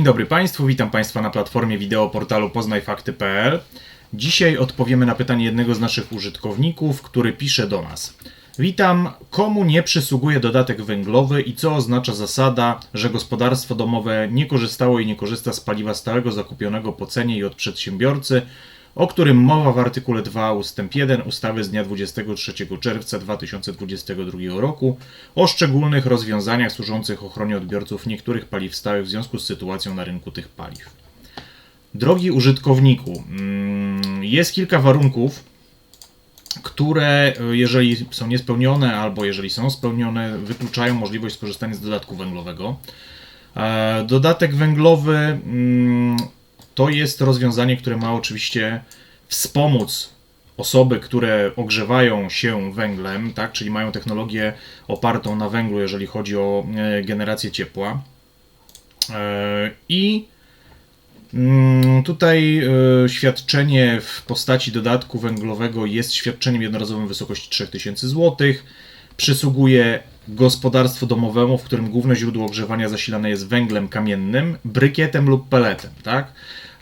Dzień dobry Państwu, witam Państwa na platformie wideo portalu poznajfakty.pl. Dzisiaj odpowiemy na pytanie jednego z naszych użytkowników, który pisze do nas. Witam, komu nie przysługuje dodatek węglowy i co oznacza zasada, że gospodarstwo domowe nie korzystało i nie korzysta z paliwa stałego zakupionego po cenie i od przedsiębiorcy, o którym mowa w artykule 2 ust. 1 ustawy z dnia 23 czerwca 2022 roku o szczególnych rozwiązaniach służących ochronie odbiorców niektórych paliw stałych w związku z sytuacją na rynku tych paliw. Drogi użytkowniku, mm, jest kilka warunków, które e, jeżeli są niespełnione albo jeżeli są spełnione, wykluczają możliwość skorzystania z dodatku węglowego. E, Dodatek węglowy mm, to jest rozwiązanie, które ma oczywiście wspomóc osoby, które ogrzewają się węglem, tak, czyli mają technologię opartą na węglu, jeżeli chodzi o e, generację ciepła. E, I mm, tutaj e, świadczenie w postaci dodatku węglowego jest świadczeniem jednorazowym w wysokości 3000 zł. Przysługuje gospodarstwu domowemu, w którym główne źródło ogrzewania zasilane jest węglem kamiennym, brykietem lub peletem, tak?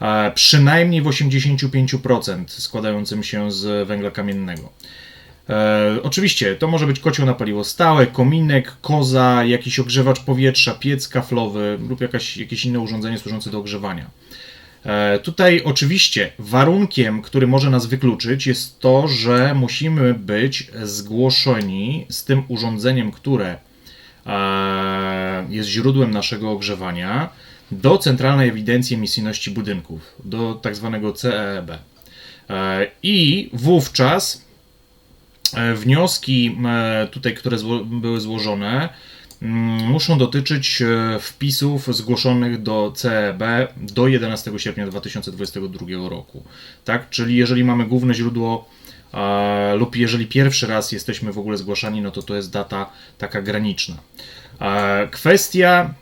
E, Przynajmniej w 85% składającym się z węgla kamiennego. E, oczywiście to może być kocioł na paliwo stałe, kominek, koza, jakiś ogrzewacz powietrza, piec kaflowy lub jakaś, jakieś inne urządzenie służące do ogrzewania. E, Tutaj oczywiście warunkiem, który może nas wykluczyć, jest to, że musimy być zgłoszeni z tym urządzeniem, które e, jest źródłem naszego ogrzewania, do Centralnej Ewidencji Emisyjności Budynków, do tak zwanego CEEB. E, I wówczas e, wnioski e, tutaj, które były złożone, mm, muszą dotyczyć wpisów zgłoszonych do CEB do 11 sierpnia 2022 roku. Tak? Czyli jeżeli mamy główne źródło lub jeżeli pierwszy raz jesteśmy w ogóle zgłaszani, no to to jest data taka graniczna. E, Kwestia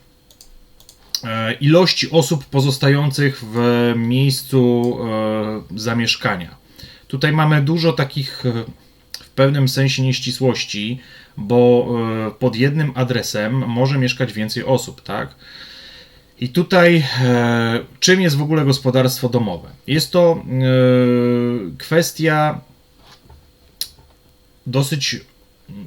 e, ilości osób pozostających w miejscu e, zamieszkania. Tutaj mamy dużo takich e, w pewnym sensie nieścisłości, bo e, pod jednym adresem może mieszkać więcej osób, tak? I tutaj e, czym jest w ogóle gospodarstwo domowe? Jest to e, kwestia dosyć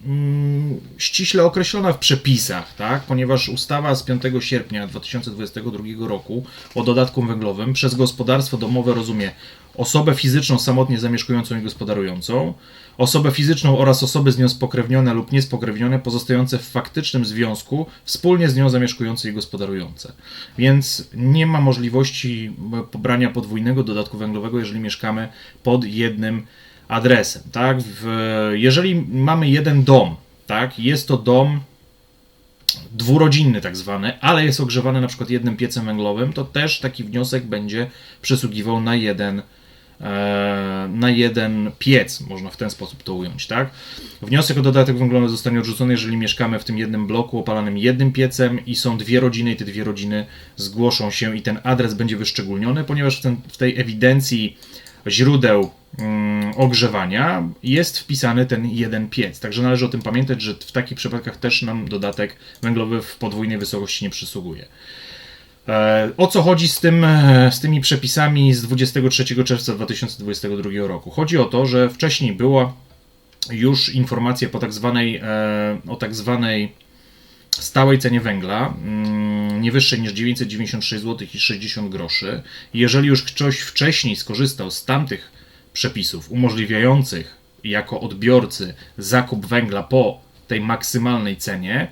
mm, ściśle określona w przepisach, tak? ponieważ ustawa z 5 sierpnia 2022 roku o dodatku węglowym przez gospodarstwo domowe rozumie osobę fizyczną samotnie zamieszkującą i gospodarującą, osobę fizyczną oraz osoby z nią spokrewnione lub niespokrewnione pozostające w faktycznym związku wspólnie z nią zamieszkujące i gospodarujące. Więc nie ma możliwości pobrania podwójnego dodatku węglowego, jeżeli mieszkamy pod jednym adresem, tak? W, jeżeli mamy jeden dom, tak? Jest to dom dwurodzinny tak zwany, ale jest ogrzewany na przykład jednym piecem węglowym, to też taki wniosek będzie przysługiwał na jeden e, na jeden piec, można w ten sposób to ująć, tak? Wniosek o dodatek węglowy zostanie odrzucony, jeżeli mieszkamy w tym jednym bloku opalanym jednym piecem i są dwie rodziny i te dwie rodziny zgłoszą się i ten adres będzie wyszczególniony, ponieważ w, ten, w tej ewidencji źródeł ogrzewania jest wpisany ten jeden piec. Także należy o tym pamiętać, że w takich przypadkach też nam dodatek węglowy w podwójnej wysokości nie przysługuje. E, O co chodzi z, tym, e, z tymi przepisami z 23 czerwca 2022 roku? Chodzi o to, że wcześniej była już informacja po tak zwanej, e, o tak zwanej stałej cenie węgla, mm, nie wyższej niż 996 zł i 60 groszy. Jeżeli już ktoś wcześniej skorzystał z tamtych przepisów umożliwiających jako odbiorcy zakup węgla po tej maksymalnej cenie,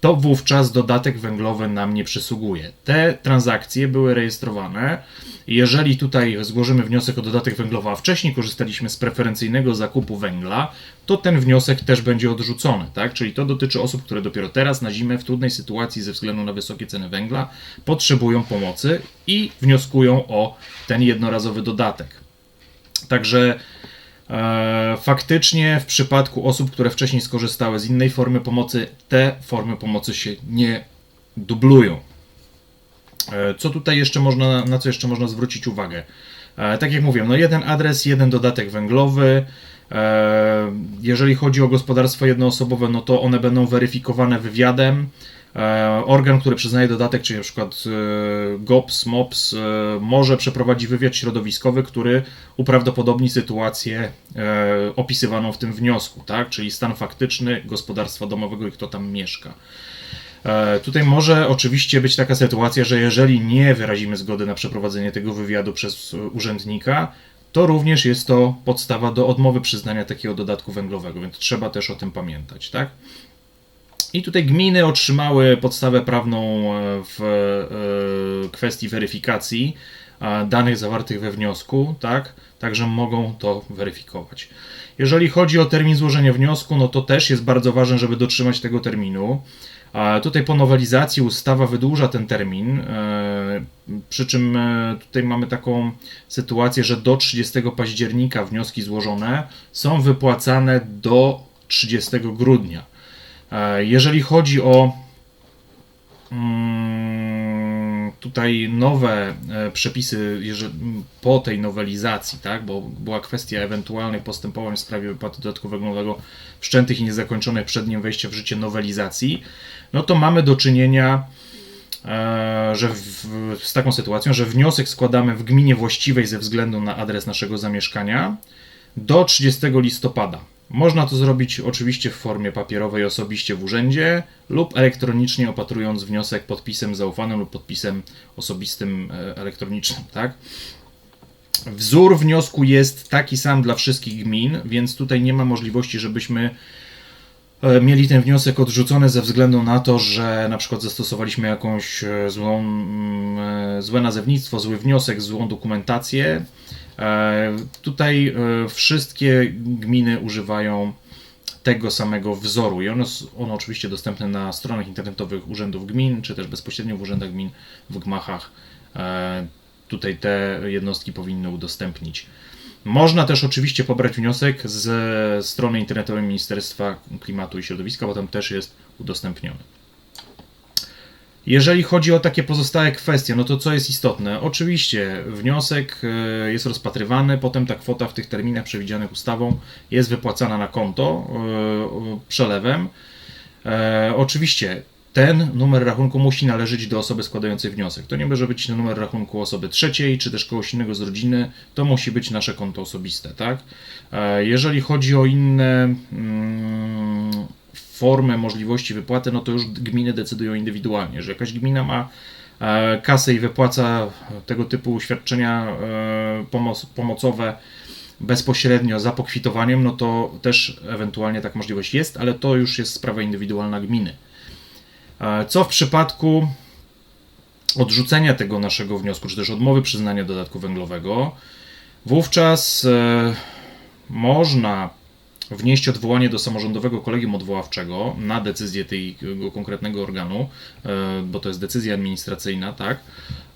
to wówczas dodatek węglowy nam nie przysługuje. Te transakcje były rejestrowane. Jeżeli tutaj złożymy wniosek o dodatek węglowy, a wcześniej korzystaliśmy z preferencyjnego zakupu węgla, to ten wniosek też będzie odrzucony, tak? Czyli to dotyczy osób, które dopiero teraz na zimę w trudnej sytuacji ze względu na wysokie ceny węgla potrzebują pomocy i wnioskują o ten jednorazowy dodatek. Także e, faktycznie w przypadku osób, które wcześniej skorzystały z innej formy pomocy, te formy pomocy się nie dublują. E, Co tutaj jeszcze można, na co jeszcze można zwrócić uwagę? E, Tak jak mówiłem, no jeden adres, jeden dodatek węglowy. E, Jeżeli chodzi o gospodarstwo jednoosobowe, no to one będą weryfikowane wywiadem. E, organ, który przyznaje dodatek, czyli na przykład e, GOPS, MOPS, e, może przeprowadzić wywiad środowiskowy, który uprawdopodobni sytuację opisywaną w tym wniosku, tak? czyli stan faktyczny gospodarstwa domowego i kto tam mieszka. Tutaj może oczywiście być taka sytuacja, że jeżeli nie wyrazimy zgody na przeprowadzenie tego wywiadu przez urzędnika, to również jest to podstawa do odmowy przyznania takiego dodatku węglowego, więc trzeba też o tym pamiętać, tak? I tutaj gminy otrzymały podstawę prawną e, w e, kwestii weryfikacji e, danych zawartych we wniosku, tak? Także mogą to weryfikować. Jeżeli chodzi o termin złożenia wniosku, no to też jest bardzo ważne, żeby dotrzymać tego terminu. Tutaj po nowelizacji ustawa wydłuża ten termin, przy czym tutaj mamy taką sytuację, że do 30 października wnioski złożone są wypłacane do 30 grudnia. E, Jeżeli chodzi o mm, tutaj nowe e, przepisy po tej nowelizacji, tak, bo była kwestia ewentualnych postępowań w sprawie wypłaty dodatku węglowego wszczętych i niezakończonych przed dniem wejścia w życie nowelizacji, no to mamy do czynienia e, że w, z taką sytuacją, że wniosek składamy w gminie właściwej ze względu na adres naszego zamieszkania do 30 listopada. Można to zrobić oczywiście w formie papierowej osobiście w urzędzie lub elektronicznie opatrując wniosek podpisem zaufanym lub podpisem osobistym e, elektronicznym, tak? Wzór wniosku jest taki sam dla wszystkich gmin, więc tutaj nie ma możliwości, żebyśmy e, mieli ten wniosek odrzucony ze względu na to, że na przykład zastosowaliśmy jakąś e, złą, mm, złe nazewnictwo, zły wniosek, złą dokumentację. E, Tutaj e, wszystkie gminy używają tego samego wzoru i ono, ono oczywiście dostępne na stronach internetowych urzędów gmin, czy też bezpośrednio w urzędach gmin, w gmachach. E, Tutaj te jednostki powinny udostępnić. Można też oczywiście pobrać wniosek ze strony internetowej Ministerstwa Klimatu i Środowiska, bo tam też jest udostępniony. Jeżeli chodzi o takie pozostałe kwestie, no to co jest istotne? Oczywiście wniosek e, jest rozpatrywany, potem ta kwota w tych terminach przewidzianych ustawą jest wypłacana na konto e, przelewem. E, Oczywiście ten numer rachunku musi należeć do osoby składającej wniosek. To nie może być numer rachunku osoby trzeciej, czy też kogoś innego z rodziny. To musi być nasze konto osobiste, tak? Jeżeli chodzi o inne mm, formy możliwości wypłaty, no to już gminy decydują indywidualnie, że jakaś gmina ma e, kasę i wypłaca tego typu świadczenia e, pomoc, pomocowe bezpośrednio za pokwitowaniem, no to też ewentualnie taka możliwość jest, ale to już jest sprawa indywidualna gminy. E, Co w przypadku odrzucenia tego naszego wniosku, czy też odmowy przyznania dodatku węglowego, wówczas można wnieść odwołanie do samorządowego kolegium odwoławczego na decyzję tego konkretnego organu, e, bo to jest decyzja administracyjna, tak?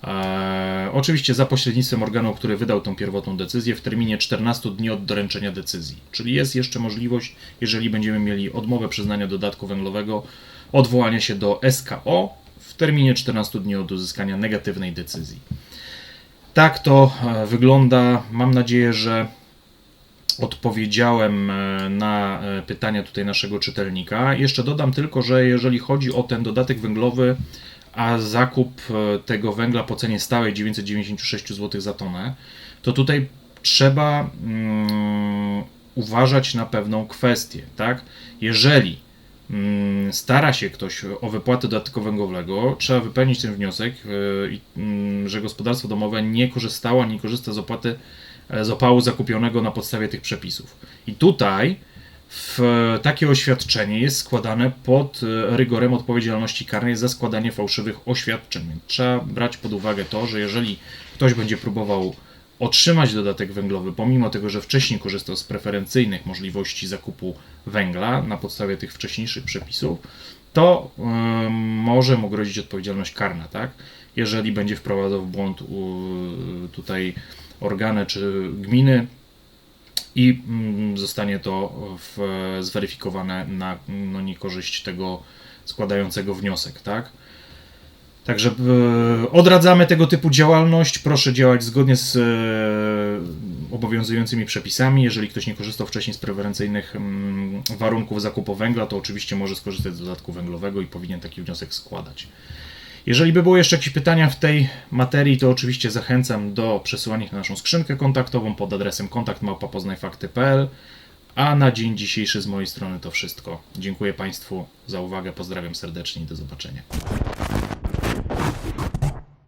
E, Oczywiście za pośrednictwem organu, który wydał tą pierwotną decyzję w terminie 14 dni od doręczenia decyzji. Czyli jest jeszcze możliwość, jeżeli będziemy mieli odmowę przyznania dodatku węglowego, odwołania się do SKO w terminie 14 dni od uzyskania negatywnej decyzji. Tak to e, wygląda. Mam nadzieję, że odpowiedziałem e, na e, pytania tutaj naszego czytelnika. Jeszcze dodam tylko, że jeżeli chodzi o ten dodatek węglowy, a zakup e, tego węgla po cenie stałej 996 zł za tonę, to tutaj trzeba mm, uważać na pewną kwestię, tak? Jeżeli mm, stara się ktoś o wypłatę dodatku węglowego, trzeba wypełnić ten wniosek, mm, że gospodarstwo domowe nie korzystało, nie korzysta z opłaty z opału zakupionego na podstawie tych przepisów. I tutaj w takie oświadczenie jest składane pod e, rygorem odpowiedzialności karnej za składanie fałszywych oświadczeń. Trzeba brać pod uwagę to, że jeżeli ktoś będzie próbował otrzymać dodatek węglowy, pomimo tego, że wcześniej korzystał z preferencyjnych możliwości zakupu węgla na podstawie tych wcześniejszych przepisów, to może mu grozić odpowiedzialność karna, tak? Jeżeli będzie wprowadzał w błąd tutaj organy czy gminy, i mm, zostanie to w, zweryfikowane na no, niekorzyść tego składającego wniosek, tak? Także e, odradzamy tego typu działalność. Proszę działać zgodnie z obowiązującymi przepisami. Jeżeli ktoś nie korzystał wcześniej z preferencyjnych mm, warunków zakupu węgla, to oczywiście może skorzystać z dodatku węglowego i powinien taki wniosek składać. Jeżeli by były jeszcze jakieś pytania w tej materii, to oczywiście zachęcam do przesyłania ich na naszą skrzynkę kontaktową pod adresem kontakt.poznajfakty.pl. A na dzień dzisiejszy z mojej strony to wszystko. Dziękuję Państwu za uwagę, pozdrawiam serdecznie i do zobaczenia.